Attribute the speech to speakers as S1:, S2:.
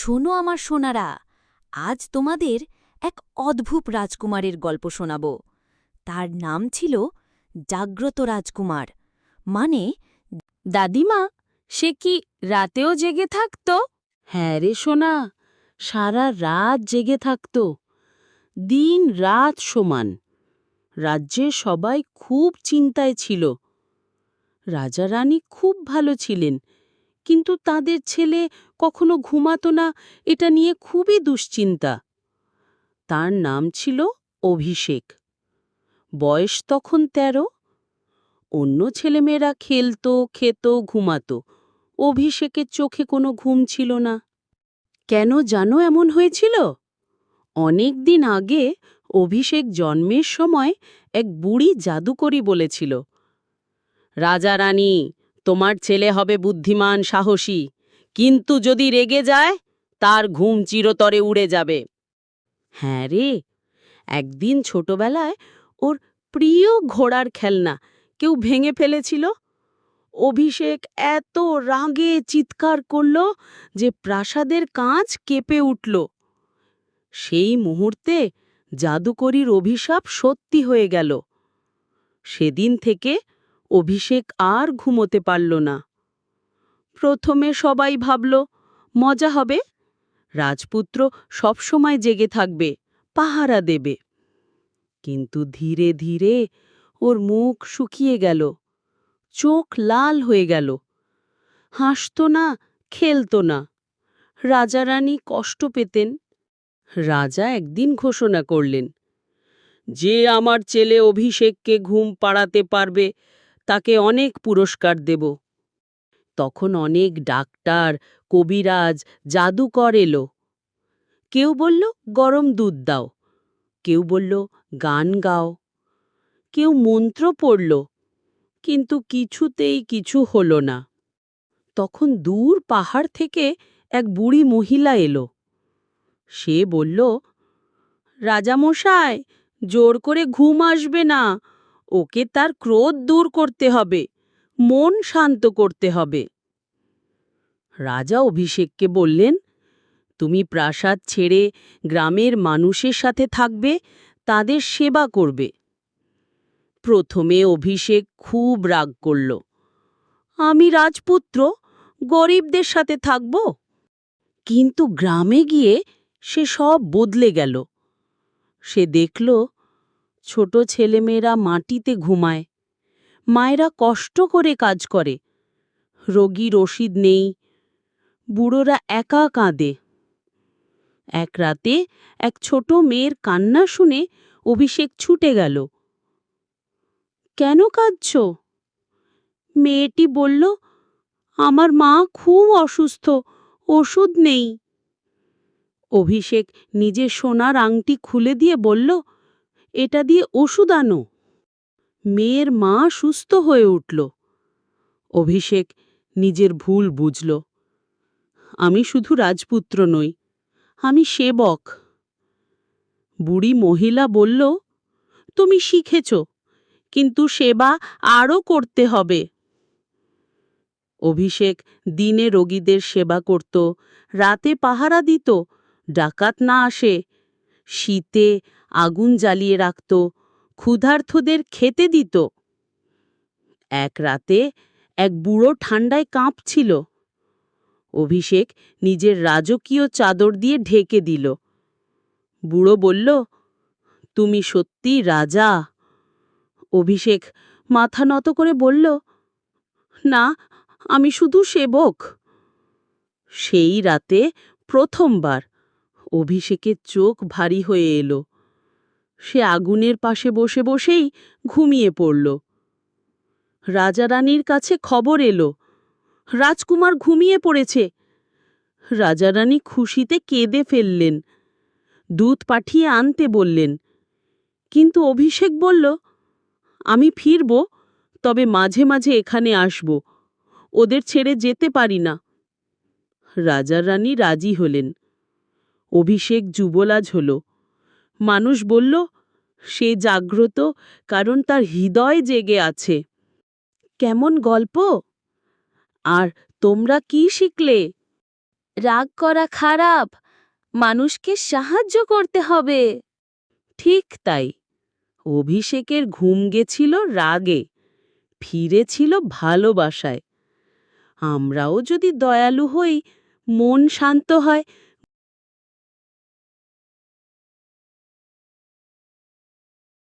S1: শোনো আমার সোনারা, আজ তোমাদের এক অদ্ভুত রাজকুমারের গল্প শোনাব। তার নাম ছিল জাগ্রত রাজকুমার। মানে
S2: দাদিমা, সে কি রাতেও জেগে থাকত? হ্যাঁ রে সোনা, সারা রাত জেগে থাকত। দিন রাত সমান। রাজ্যে সবাই খুব চিন্তায় ছিল। রাজা রানী খুব ভালো ছিলেন। কিন্তু তাদের ছেলে কখনো ঘুমাত না, এটা নিয়ে খুবই দুশ্চিন্তা। তার নাম ছিল অভিষেক। বয়স তখন তেরো। অন্য ছেলেমেয়েরা খেলত, খেত, ঘুমাতো। অভিষেকের চোখে কোনো ঘুম ছিল না। কেন জানো এমন হয়েছিল? অনেক দিন আগে অভিষেক জন্মের সময় এক বুড়ি জাদুকরি বলেছিল, রাজা রানী তোমার ছেলে হবে বুদ্ধিমান, সাহসী। কিন্তু যদি রেগে যায়, তার ঘুম চিরতরে উড়ে যাবে। হ্যাঁ রে, একদিন ছোটবেলায় ওর প্রিয় ঘোড়ার খেলনা কেউ ভেঙে ফেলেছিল। অভিষেক এত রাগে চিৎকার করল যে প্রাসাদের কাঁচ কেঁপে উঠল। সেই মুহূর্তে জাদুকরীর অভিশাপ সত্যি হয়ে গেল। সেদিন থেকে অভিষেক আর ঘুমোতে পারল না। প্রথমে সবাই ভাবল, মজা হবে। রাজপুত্র সবসময় জেগে থাকবে, পাহারা দেবে। কিন্তু ধীরে ধীরে ওর মুখ শুকিয়ে গেল, চোখ লাল হয়ে গেল। হাসত না, খেলত না। রাজারানী কষ্ট পেতেন। রাজা একদিন ঘোষণা করলেন, যে আমার ছেলে অভিষেককে ঘুম পাড়াতে পারবে তাকে অনেক পুরস্কার দেব। তখন অনেক ডাক্তার, কবিরাজ, জাদুকর এলো। কেউ বলল, গরম দুধ দাও। কেউ বলল, গান গাও। কেউ মন্ত্র পড়ল, কিন্তু কিছুতেই কিছু হল না। তখন দূর পাহাড় থেকে এক বুড়ি মহিলা এলো। সে বলল রাজামশায় জোর করে ঘুম আসবে না। ওকে তার ক্রোধ দূর করতে হবে, মন শান্ত করতে হবে। রাজা অভিষেককে বললেন, তুমি প্রাসাদ ছেড়ে গ্রামের মানুষের সাথে থাকবে, তাদের সেবা করবে। প্রথমে অভিষেক খুব রাগ করল, আমি রাজপুত্র, গরিবদের সাথে থাকব? কিন্তু গ্রামে গিয়ে সে সব বদলে গেল। সে দেখল ছোট ছেলেমেয়েরা মাটিতে ঘুমায়। মায়েরা কষ্ট করে কাজ করে। রোগী রসিদ নেই। বুড়োরা একা কাঁদে। এক রাতে এক ছোট মেয়ের কান্না শুনে অভিষেক ছুটে গেল। কেন কাঁদছ? মেয়েটি বলল, আমার মা খুব অসুস্থ, ওষুধ নেই। অভিষেক নিজের সোনার আংটি খুলে দিয়ে বলল এটা দিয়ে ওষুধ আনো। মেয়ের মা সুস্থ হয়ে উঠল। অভিষেক নিজের ভুল বুঝল। আমি শুধু রাজপুত্র নই, আমি সেবক। বুড়ি মহিলা বলল, তুমি শিখেছ, কিন্তু সেবা আরও করতে হবে। অভিষেক দিনে রোগীদের সেবা করত, রাতে পাহারা দিত, ডাকাত না আসে, শীতে আগুন জ্বালিয়ে রাখত ক্ষুধার্থদের খেতে দিত। এক রাতে এক বুড়ো ঠান্ডায় কাঁপছিল। অভিষেক নিজের রাজকীয় চাদর দিয়ে ঢেকে দিল। বুড়ো বলল, তুমি সত্যি রাজা? অভিষেক মাথা নত করে বলল, না, আমি শুধু সেবক। সেই রাতে প্রথমবার অভিষেকের চোখ ভারী হয়ে এলো। সে আগুনের পাশে বসে বসেই ঘুমিয়ে পড়ল। রাজারানীর কাছে খবর এলো। রাজকুমার ঘুমিয়ে পড়েছে। রাজারানী খুশিতে কেঁদে ফেললেন। দুধ পাঠিয়ে আনতে বললেন। কিন্তু অভিষেক বলল, আমি ফিরব, তবে মাঝে মাঝে এখানে আসব। ওদের ছেড়ে যেতে পারি না। রাজা রানী রাজি হলেন। অভিষেক যুবলাজ হল। মানুষ বলল, সে জাগ্রত, কারণ তার হৃদয় জেগে আছে। কেমন গল্প? আর তোমরা কি শিখলে? রাগ করা খারাপ, মানুষকে সাহায্য করতে হবে। ঠিক তাই। অভিষেকের ঘুম গেছিল রাগে, ফিরেছিল ভালোবাসায়। আমরাও যদি দয়ালু হই, মন শান্ত হয়